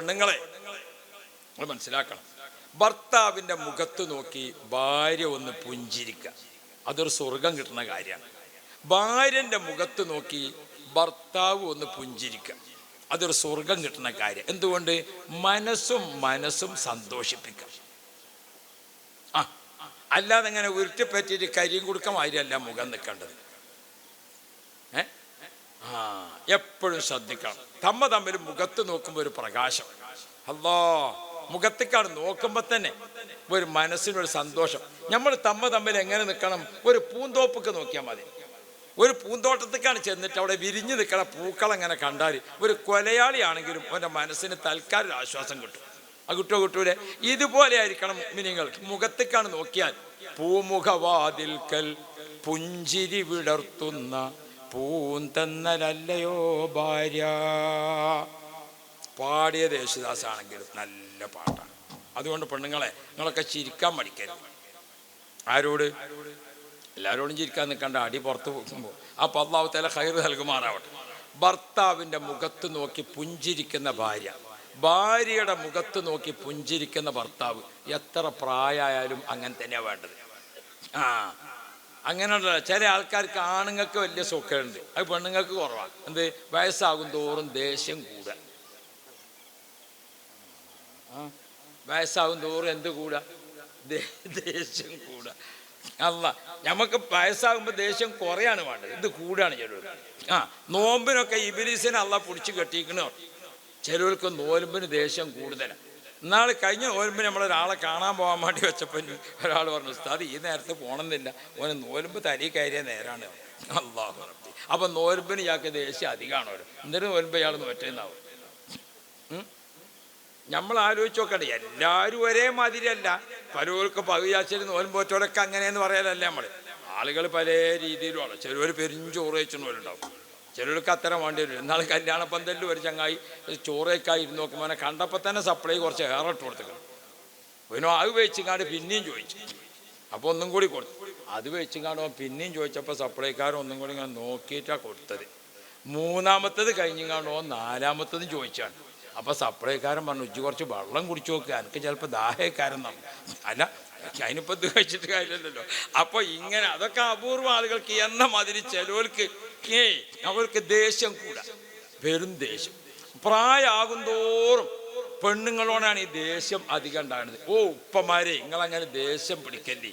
പെണ്ണുങ്ങളെ മനസ്സിലാക്കണം. ഭർത്താവിന്റെ മുഖത്ത് നോക്കി ഭാര്യ ഒന്ന് പുഞ്ചിരിക്കുക. അതൊരു സ്വർഗം കിട്ടുന്ന കാര്യമാണ്. ഭാര്യന്റെ മുഖത്ത് നോക്കി ഭർത്താവ് ഒന്ന് പുഞ്ചിരിക്കുക. അതൊരു സ്വർഗം കിട്ടുന്ന കാര്യം. എന്തുകൊണ്ട്? മനസ്സും മനസ്സും സന്തോഷിപ്പിക്കാം ആ അല്ലാതെ അങ്ങനെ ഉരുട്ടിപ്പറ്റിയിട്ട് കരിയും കൊടുക്കാൻ മാതിരിയല്ല മുഖം നിൽക്കേണ്ടത്. എപ്പോഴും ശ്രദ്ധിക്കണം. തമ്മ തമ്മിൽ മുഖത്ത് നോക്കുമ്പോൾ ഒരു പ്രകാശം. അല്ലോ മുഖത്തേക്കാണ് നോക്കുമ്പോൾ തന്നെ ഒരു മനസ്സിനൊരു സന്തോഷം. നമ്മൾ തമ്മ തമ്മിൽ എങ്ങനെ നിൽക്കണം? ഒരു പൂന്തോപ്പൊക്കെ നോക്കിയാൽ മതി. ഒരു പൂന്തോട്ടത്തേക്കാണ് ചെന്നിട്ട് അവിടെ വിരിഞ്ഞു നിൽക്കണ പൂക്കൾ അങ്ങനെ കണ്ടാൽ ഒരു കൊലയാളിയാണെങ്കിലും അവന്റെ മനസ്സിന് തൽക്കാലം ആശ്വാസം കിട്ടും. ആ കുട്ടോ കിട്ടൂലേ ഇതുപോലെ ആയിരിക്കണം മിനിങ്ങൾ. മുഖത്തേക്കാണ് നോക്കിയാൽ പൂമുഖവാതിൽക്കൽ പുഞ്ചിരി വിടർത്തുന്ന പൂന്തന്നലല്ലയോ ഭാര്യ? പാടിയ യേശുദാസാണെങ്കിലും നല്ല പാട്ടാണ്. അതുകൊണ്ട് പെണ്ണുങ്ങളെ നിങ്ങളൊക്കെ ചിരിക്കാൻ മടിക്കരുത്. ആരോട്? എല്ലാവരോടും ചിരിക്കാൻ നിൽക്കണ്ട. അടി പുറത്ത് പോകുമ്പോൾ ആ പല്ലാവത്തേലെ ഹൈർ നൽകുമാറാവട്ടെ. ഭർത്താവിന്റെ മുഖത്ത് നോക്കി പുഞ്ചിരിക്കുന്ന ഭാര്യ. ഭാര്യയുടെ മുഖത്ത് നോക്കി പുഞ്ചിരിക്കുന്ന ഭർത്താവ്. എത്ര പ്രായമായാലും അങ്ങനെ തന്നെയാണ് വേണ്ടത്. ആ അങ്ങനെയുള്ള ചില ആൾക്കാർക്ക് ആണുങ്ങൾക്ക് വലിയ സുഖമുണ്ട് അത് പെണ്ണുങ്ങൾക്ക് കുറവാണ് എന്ത്? വയസ്സാകും തോറും ദേഷ്യം കൂടുക. വയസ്സാകും തോറും എന്ത് കൂടുക? ദേഷ്യം കൂടുക. അല്ല നമുക്ക് വയസ്സാകുമ്പോൾ ദേഷ്യം കുറയാണ് വേണ്ടത്. ഇത് കൂടാണ് ചിലർ ആ നോമ്പിനൊക്കെ ഇബിലീസിനെ അല്ല പിടിച്ച് കെട്ടിക്കണോ ചിലർക്ക് നോലുമ്പിന് ദേഷ്യം കൂടുതലാണ് ഇന്നാൾ കഴിഞ്ഞ നമ്മൾ ഒരാളെ കാണാൻ പോകാൻ വേണ്ടി വെച്ചപ്പോൾ ഒരാൾ പറഞ്ഞു ഉസ്താദ് ഈ നേരത്തെ പോകണമെന്നില്ല ഓന് നോലുമ്പ് തരി കയറിയ നേരാണ്. അള്ളാഹു റബ്ബി. അപ്പം ഇയാൾക്ക് ദേഷ്യം അധികമാണോ എന്നിട്ട് നോലുമ്പ് ഇയാൾ നോറ്റേന്നാവും? നമ്മൾ ആലോചിച്ച് നോക്കണ്ട എല്ലാവരും ഒരേ മാതിരിയല്ല. പലർക്ക് പകുതിയാച്ചൽ നോൽമ്പോറ്റോലൊക്കെ അങ്ങനെയെന്ന് പറയാനല്ല നമ്മൾ ആളുകൾ പല രീതിയിലുമാണ്. ചിലവർ പെരിഞ്ചോറ് വെച്ചവരുണ്ടാവും ചിലർക്ക് അത്തരം വേണ്ടി വരും. എന്നാൽ കല്യാണ പന്തലിൽ ഒരു ചങ്ങായി ചോറേക്കായി ഇരുന്ന് നോക്കുമ്പോൾ അവനെ കണ്ടപ്പോൾ തന്നെ സപ്ലൈ കുറച്ച് ഏറെ ഇട്ട് കൊടുത്തേക്കണം പിന്നെ അത് വെച്ചിങ്ങാണ്ട് പിന്നെയും ചോദിച്ചു. അപ്പോൾ ഒന്നും കൂടി കൊടുത്തു. അത് വെച്ചിങ്ങാണ്ട് പിന്നെയും ചോദിച്ചപ്പോൾ സപ്ലൈക്കാരൻ ഒന്നും കൂടി ഇങ്ങനെ നോക്കിയിട്ടാണ് കൊടുത്തത്. മൂന്നാമത്തത് കഴിഞ്ഞിങ്ങാണ്ട് നാലാമത്തതും ചോദിച്ചാണ്. അപ്പോൾ സപ്ലൈക്കാരൻ പറഞ്ഞു ഉച്ച കുറച്ച് വെള്ളം കുടിച്ചു നോക്കുക എനിക്ക് ചിലപ്പോൾ ദാഹക്കാരൻ പറഞ്ഞു അല്ല അതിനിപ്പോൾ ഇത് കഴിച്ചിട്ട് കാര്യമില്ലല്ലോ. അപ്പോൾ ഇങ്ങനെ അതൊക്കെ അപൂർവ ആളുകൾക്ക് എന്ന മാതിരി ചിലവർക്ക് ഏയ് അവർക്ക് ദേഷ്യം കൂടാ. വെറും ദേഷ്യം. പ്രായമാകും തോറും പെണ്ണുങ്ങളോടാണ് ഈ ദേഷ്യം അധികം ഉണ്ടാകുന്നത്. ഓ ഉപ്പമാരെ നിങ്ങൾ നിങ്ങളങ്ങനെ ദേഷ്യം പിടിക്കല്ലേ?